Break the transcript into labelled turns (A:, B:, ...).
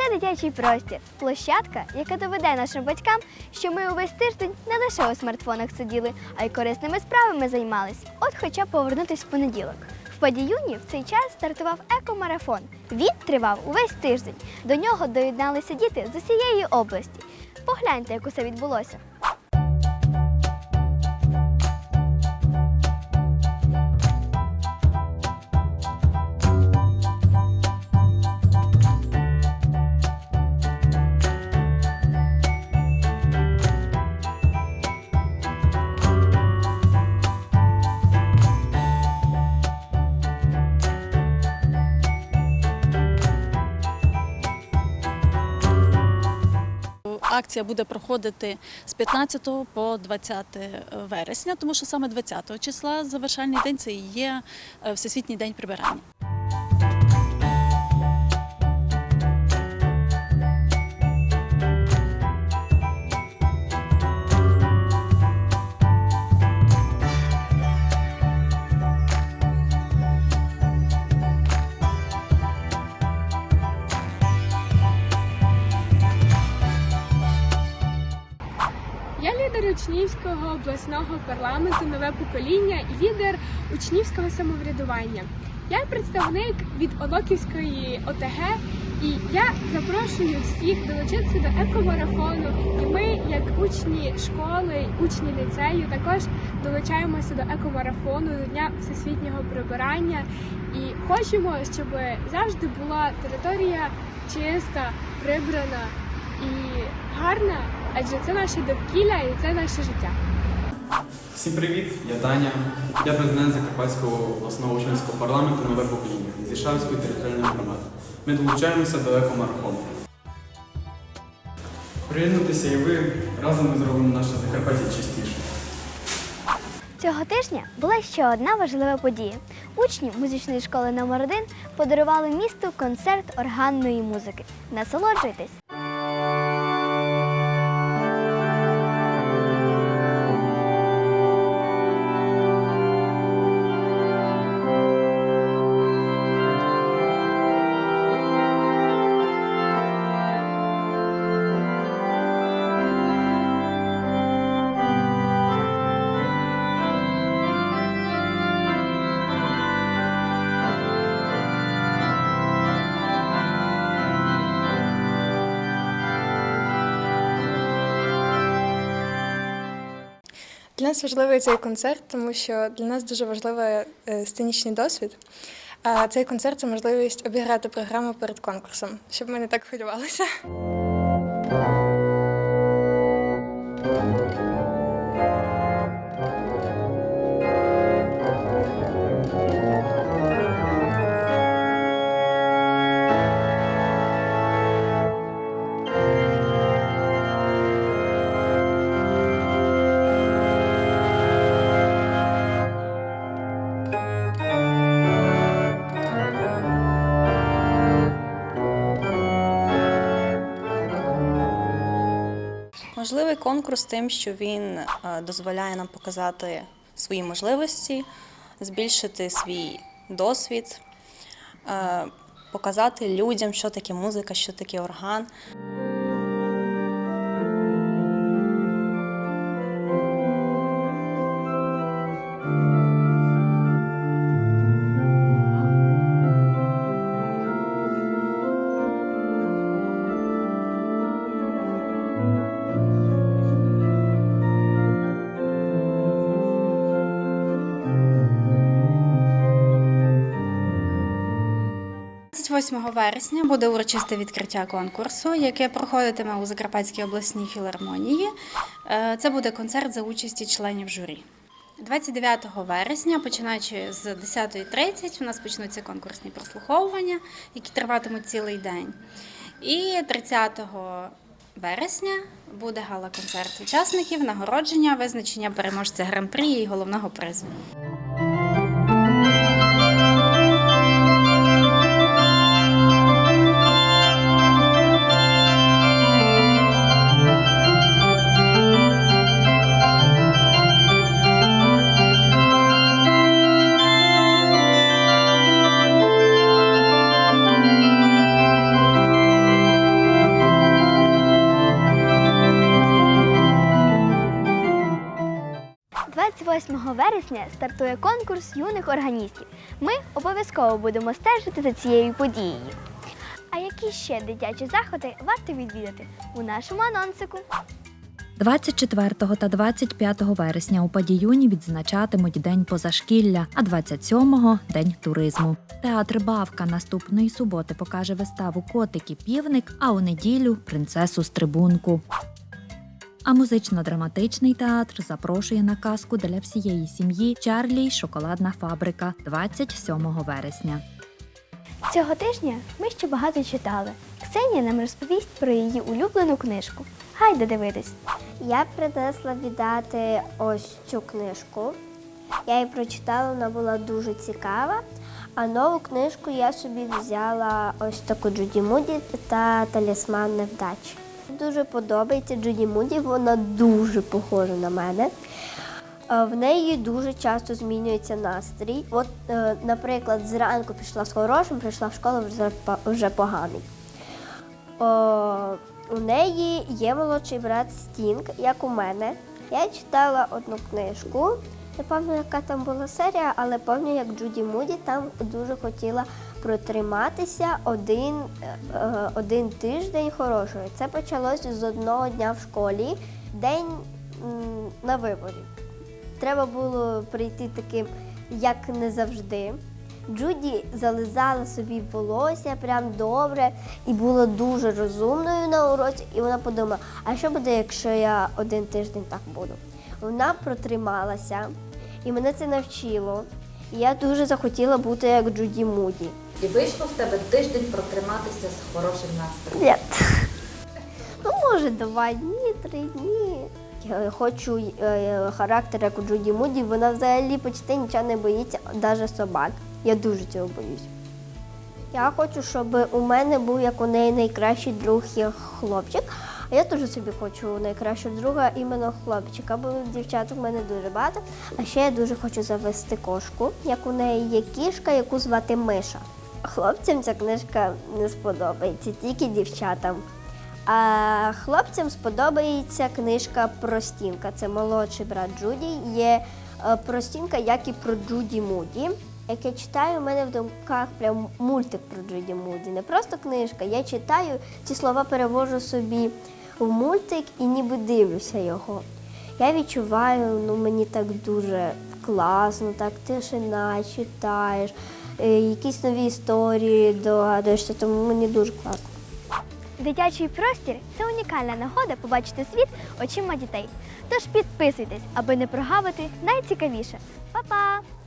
A: Це дитячий простір, площадка, яка доведе нашим батькам, що ми увесь тиждень не лише у смартфонах сиділи, а й корисними справами займались. От хоча б повернутись в понеділок. В Падіюні в цей час стартував екомарафон. Він тривав увесь тиждень. До нього доєдналися діти з усієї області. Погляньте, як усе відбулося.
B: Акція буде проходити з 15 по 20 вересня, тому що саме 20 числа завершальний день це і є е, Всесвітній день прибирання.
C: Учнівського обласного парламенту Нове покоління і лідер учнівського самоврядування. Я представник від Оноківської ОТГ, і я запрошую всіх долучитися до екомарафону. І ми, як учні школи, учні ліцею, також долучаємося до екомарафону до Дня всесвітнього прибирання і хочемо, щоб завжди була територія чиста, прибрана і гарна, адже це наше довкілля і це наше життя.
D: Всім привіт, я Даня. Я президент Закарпатського обласного учнівського парламенту нове покоління зі Шавської територіальної громади. Ми долучаємося до екомарафону. Приєднуйтеся і ви разом ми зробимо наше Закарпаття чистіше.
A: Цього тижня була ще одна важлива подія. Учні музичної школи номер 1 подарували місту концерт органної музики. Насолоджуйтесь!
E: Для нас важливий цей концерт, тому що для нас дуже важливий е, сценічний досвід. А цей концерт це можливість обіграти програму перед конкурсом, щоб ми не так хвилювалися.
F: Можливий конкурс тим, що він е, дозволяє нам показати свої можливості, збільшити свій досвід, е, показати людям, що таке музика, що таке орган.
G: – 28 вересня буде урочисте відкриття конкурсу, яке проходитиме у Закарпатській обласній філармонії. Е, Це буде концерт за участі членів журі. 29 вересня, починаючи з 10.30, у нас почнуться конкурсні прослуховування, які триватимуть цілий день. І 30 вересня буде гала-концерт учасників, нагородження, визначення переможця гран-прі і головного призу.
A: 28 вересня стартує конкурс юних органістів. Ми обов'язково будемо стежити за цією подією. А які ще дитячі заходи варто відвідати у нашому анонсику?
H: 24 та 25 вересня у Падіюні відзначатимуть День позашкілля, а 27-го – День туризму. Театр Бавка наступної суботи покаже виставу Котик і півник, а у неділю принцесу стрибунку. А музично-драматичний театр запрошує на казку для всієї сім'ї Чарлі й шоколадна фабрика 27 вересня.
A: Цього тижня ми ще багато читали. Ксенія нам розповість про її улюблену книжку. Гайде дивитись.
I: Я принесла віддати ось цю книжку. Я її прочитала, вона була дуже цікава. А нову книжку я собі взяла ось таку Джуді Муді та талісман невдачі. Дуже подобається Джуді Муді, вона дуже похожа на мене. Е, В неї дуже часто змінюється настрій. От, е, наприклад, зранку пішла з хорошим, прийшла в школу вже, поганий. У неї є молодший брат Стінг, як у мене. Я читала одну книжку. Не пам'ятаю, яка там була серія, але пам'ятаю, як Джуді Муді там дуже хотіла протриматися один, е, е, один тиждень хорошою. Це почалося з одного дня в школі, день на виборі. Треба було прийти таким, як не завжди. Джуді зализала собі волосся прям добре і була дуже розумною на уроці. І вона подумала, а що буде, якщо я один тиждень так буду? Вона протрималася, і мене це навчило. І я дуже захотіла бути як Джуді Муді.
J: І вийшло в тебе тиждень протриматися з хорошим настроєм.
I: Ні. Ну, може, два дні, три дні. Я хочу е, характер, як у Джуді Муді. Вона взагалі почти нічого не боїться, навіть собак. Я дуже цього боюсь. Я хочу, щоб у мене був як у неї найкращий друг є хлопчик. А я теж собі хочу найкращого друга іменно хлопчика, бо дівчат у мене дуже багато. А ще я дуже хочу завести кошку, як у неї є кішка, яку звати Миша. Хлопцям ця книжка не сподобається, тільки дівчатам. А хлопцям сподобається книжка про Стінка. Це молодший брат Джуді. Є е, про Стінка, як і про Джуді Муді. Як я читаю, у мене в думках прям мультик про Джуді Муді. Не просто книжка. Я читаю, ці слова перевожу собі в мультик і ніби дивлюся його. Я відчуваю, ну мені так дуже класно, так тишина, читаєш, е, якісь нові історії догадуєшся, тому мені дуже класно.
A: Дитячий простір це унікальна нагода побачити світ очима дітей. Тож підписуйтесь, аби не прогавити найцікавіше. Па-па!